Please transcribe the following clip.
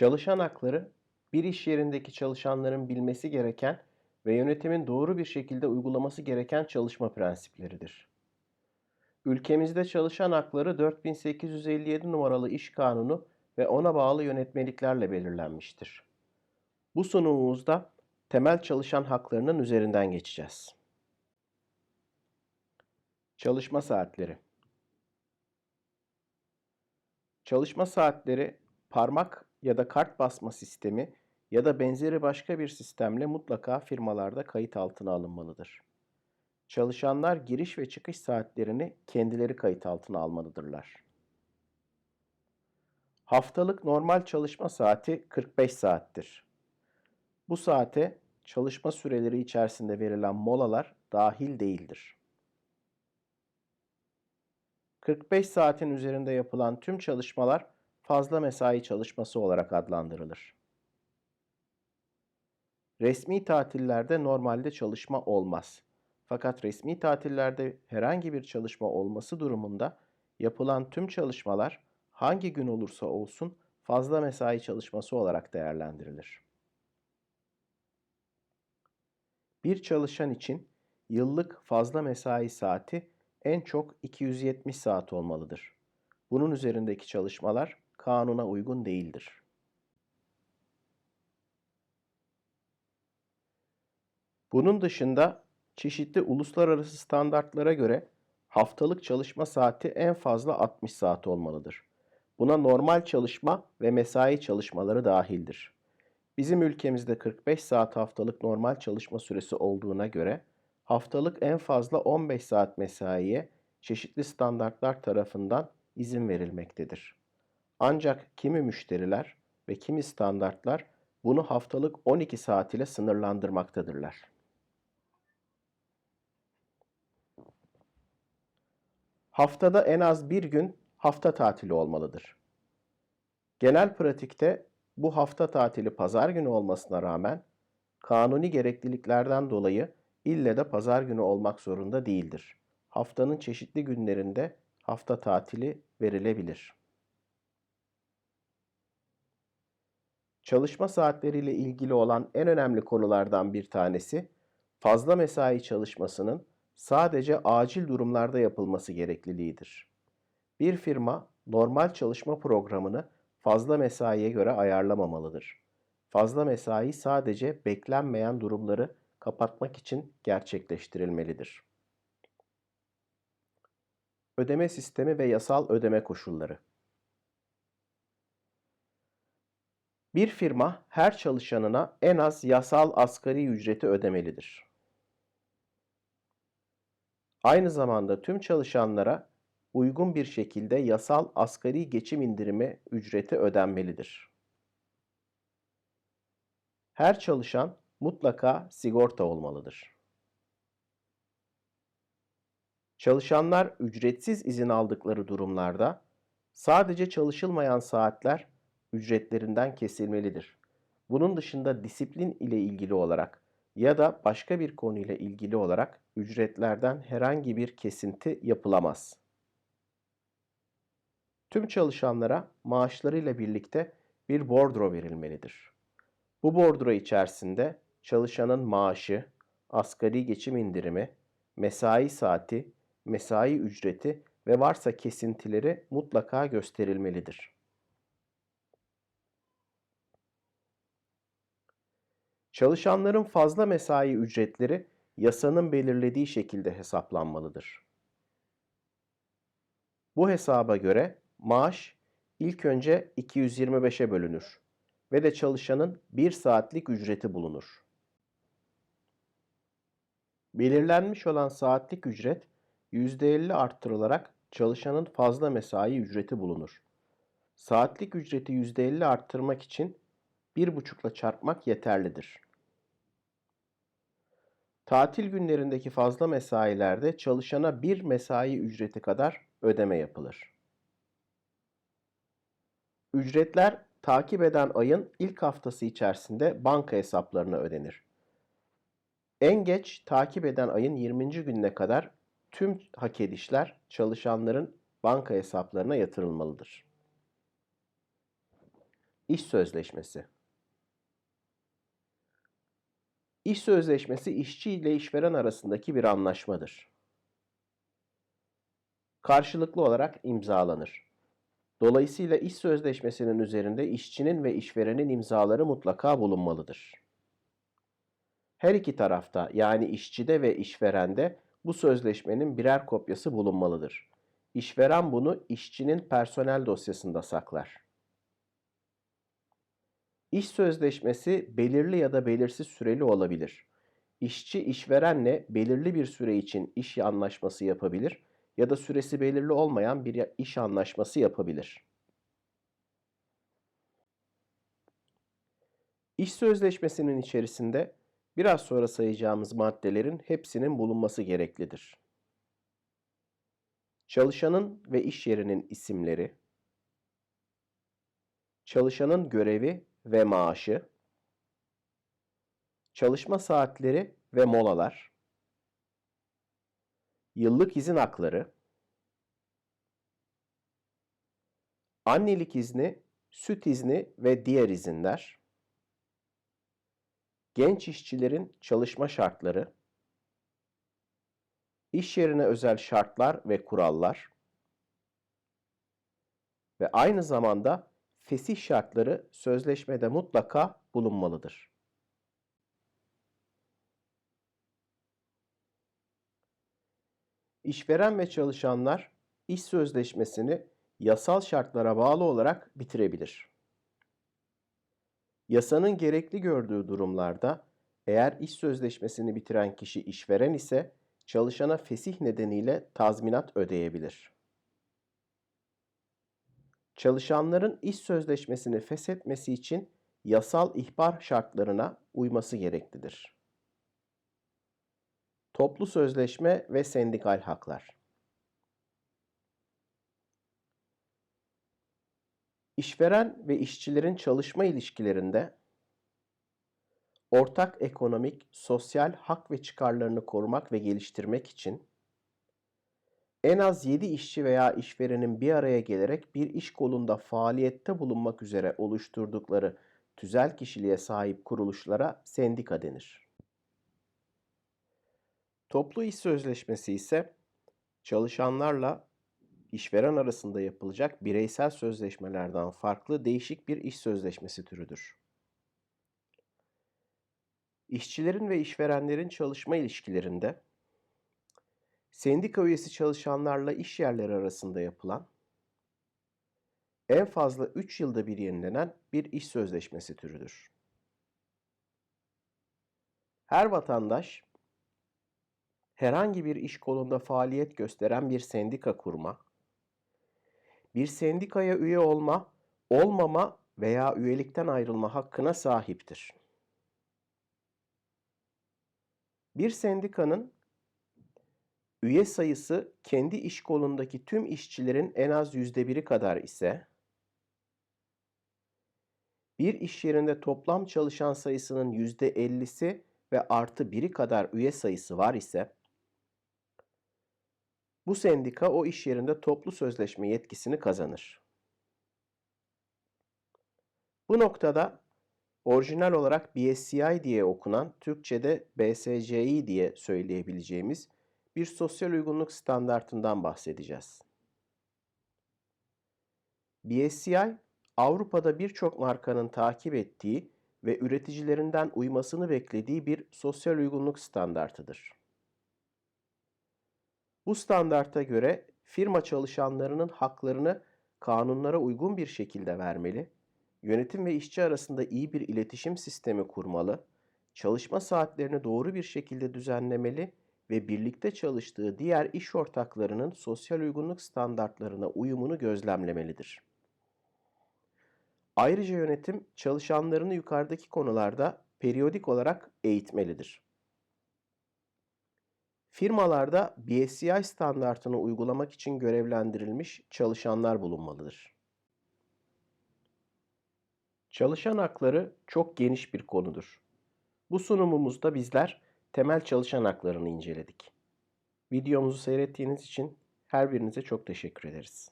Çalışan hakları, bir iş yerindeki çalışanların bilmesi gereken ve yönetimin doğru bir şekilde uygulaması gereken çalışma prensipleridir. Ülkemizde çalışan hakları 4857 numaralı İş Kanunu ve ona bağlı yönetmeliklerle belirlenmiştir. Bu sunumumuzda temel çalışan haklarının üzerinden geçeceğiz. Çalışma saatleri Çalışma saatleri parmak ya da kart basma sistemi ya da benzeri başka bir sistemle mutlaka firmalarda kayıt altına alınmalıdır. Çalışanlar giriş ve çıkış saatlerini kendileri kayıt altına almalıdırlar. Haftalık normal çalışma saati 45 saattir. Bu saate çalışma süreleri içerisinde verilen molalar dahil değildir. 45 saatin üzerinde yapılan tüm çalışmalar fazla mesai çalışması olarak adlandırılır. Resmi tatillerde normalde çalışma olmaz. Fakat resmi tatillerde herhangi bir çalışma olması durumunda yapılan tüm çalışmalar hangi gün olursa olsun fazla mesai çalışması olarak değerlendirilir. Bir çalışan için yıllık fazla mesai saati en çok 270 saat olmalıdır. Bunun üzerindeki çalışmalar kanuna uygun değildir. Bunun dışında çeşitli uluslararası standartlara göre haftalık çalışma saati en fazla 60 saat olmalıdır. Buna normal çalışma ve mesai çalışmaları dahildir. Bizim ülkemizde 45 saat haftalık normal çalışma süresi olduğuna göre haftalık en fazla 15 saat mesaiye çeşitli standartlar tarafından izin verilmektedir. Ancak kimi müşteriler ve kimi standartlar bunu haftalık 12 saat ile sınırlandırmaktadırlar. Haftada en az bir gün hafta tatili olmalıdır. Genel pratikte bu hafta tatili pazar günü olmasına rağmen kanuni gerekliliklerden dolayı ille de pazar günü olmak zorunda değildir. Haftanın çeşitli günlerinde hafta tatili verilebilir. Çalışma saatleriyle ilgili olan en önemli konulardan bir tanesi fazla mesai çalışmasının sadece acil durumlarda yapılması gerekliliğidir. Bir firma normal çalışma programını fazla mesaiye göre ayarlamamalıdır. Fazla mesai sadece beklenmeyen durumları kapatmak için gerçekleştirilmelidir. Ödeme sistemi ve yasal ödeme koşulları Bir firma her çalışanına en az yasal asgari ücreti ödemelidir. Aynı zamanda tüm çalışanlara uygun bir şekilde yasal asgari geçim indirimi ücreti ödenmelidir. Her çalışan mutlaka sigorta olmalıdır. Çalışanlar ücretsiz izin aldıkları durumlarda sadece çalışılmayan saatler ücretlerinden kesilmelidir. Bunun dışında disiplin ile ilgili olarak ya da başka bir konuyla ilgili olarak ücretlerden herhangi bir kesinti yapılamaz. Tüm çalışanlara maaşlarıyla birlikte bir bordro verilmelidir. Bu bordro içerisinde çalışanın maaşı, asgari geçim indirimi, mesai saati, mesai ücreti ve varsa kesintileri mutlaka gösterilmelidir. Çalışanların fazla mesai ücretleri yasanın belirlediği şekilde hesaplanmalıdır. Bu hesaba göre maaş ilk önce 225'e bölünür ve de çalışanın 1 saatlik ücreti bulunur. Belirlenmiş olan saatlik ücret %50 arttırılarak çalışanın fazla mesai ücreti bulunur. Saatlik ücreti %50 arttırmak için 1,5 ile çarpmak yeterlidir. Tatil günlerindeki fazla mesailerde çalışana bir mesai ücreti kadar ödeme yapılır. Ücretler takip eden ayın ilk haftası içerisinde banka hesaplarına ödenir. En geç takip eden ayın 20. gününe kadar tüm hak edişler çalışanların banka hesaplarına yatırılmalıdır. İş sözleşmesi. İş sözleşmesi işçi ile işveren arasındaki bir anlaşmadır. Karşılıklı olarak imzalanır. Dolayısıyla iş sözleşmesinin üzerinde işçinin ve işverenin imzaları mutlaka bulunmalıdır. Her iki tarafta yani işçide ve işverende bu sözleşmenin birer kopyası bulunmalıdır. İşveren bunu işçinin personel dosyasında saklar. İş sözleşmesi belirli ya da belirsiz süreli olabilir. İşçi işverenle belirli bir süre için iş anlaşması yapabilir ya da süresi belirli olmayan bir iş anlaşması yapabilir. İş sözleşmesinin içerisinde biraz sonra sayacağımız maddelerin hepsinin bulunması gereklidir. Çalışanın ve iş yerinin isimleri, çalışanın görevi ve maaşı, çalışma saatleri ve molalar, yıllık izin hakları, annelik izni, süt izni ve diğer izinler, genç işçilerin çalışma şartları, iş yerine özel şartlar ve kurallar ve aynı zamanda fesih şartları sözleşmede mutlaka bulunmalıdır. İşveren ve çalışanlar iş sözleşmesini yasal şartlara bağlı olarak bitirebilir. Yasanın gerekli gördüğü durumlarda eğer iş sözleşmesini bitiren kişi işveren ise çalışana fesih nedeniyle tazminat ödeyebilir. Çalışanların iş sözleşmesini feshetmesi için yasal ihbar şartlarına uyması gereklidir. Toplu sözleşme ve sendikal haklar. İşveren ve işçilerin çalışma ilişkilerinde ortak ekonomik, sosyal hak ve çıkarlarını korumak ve geliştirmek için en az 7 işçi veya işverenin bir araya gelerek bir iş kolunda faaliyette bulunmak üzere oluşturdukları tüzel kişiliğe sahip kuruluşlara sendika denir. Toplu iş sözleşmesi ise çalışanlarla işveren arasında yapılacak bireysel sözleşmelerden farklı değişik bir iş sözleşmesi türüdür. İşçilerin ve işverenlerin çalışma ilişkilerinde sendika üyesi çalışanlarla iş yerleri arasında yapılan en fazla 3 yılda bir yenilenen bir iş sözleşmesi türüdür. Her vatandaş herhangi bir iş kolunda faaliyet gösteren bir sendika kurma, bir sendikaya üye olma, olmama veya üyelikten ayrılma hakkına sahiptir. Bir sendikanın üye sayısı kendi iş kolundaki tüm işçilerin en az yüzde biri kadar ise, bir iş yerinde toplam çalışan sayısının yüzde ellisi ve artı biri kadar üye sayısı var ise, bu sendika o iş yerinde toplu sözleşme yetkisini kazanır. Bu noktada orijinal olarak BSCI diye okunan, Türkçe'de BSCI diye söyleyebileceğimiz bir sosyal uygunluk standartından bahsedeceğiz. BSCI, Avrupa'da birçok markanın takip ettiği ve üreticilerinden uymasını beklediği bir sosyal uygunluk standartıdır. Bu standarta göre firma çalışanlarının haklarını kanunlara uygun bir şekilde vermeli, yönetim ve işçi arasında iyi bir iletişim sistemi kurmalı, çalışma saatlerini doğru bir şekilde düzenlemeli ve birlikte çalıştığı diğer iş ortaklarının sosyal uygunluk standartlarına uyumunu gözlemlemelidir. Ayrıca yönetim çalışanlarını yukarıdaki konularda periyodik olarak eğitmelidir. Firmalarda BSCI standartını uygulamak için görevlendirilmiş çalışanlar bulunmalıdır. Çalışan hakları çok geniş bir konudur. Bu sunumumuzda bizler temel çalışan haklarını inceledik. Videomuzu seyrettiğiniz için her birinize çok teşekkür ederiz.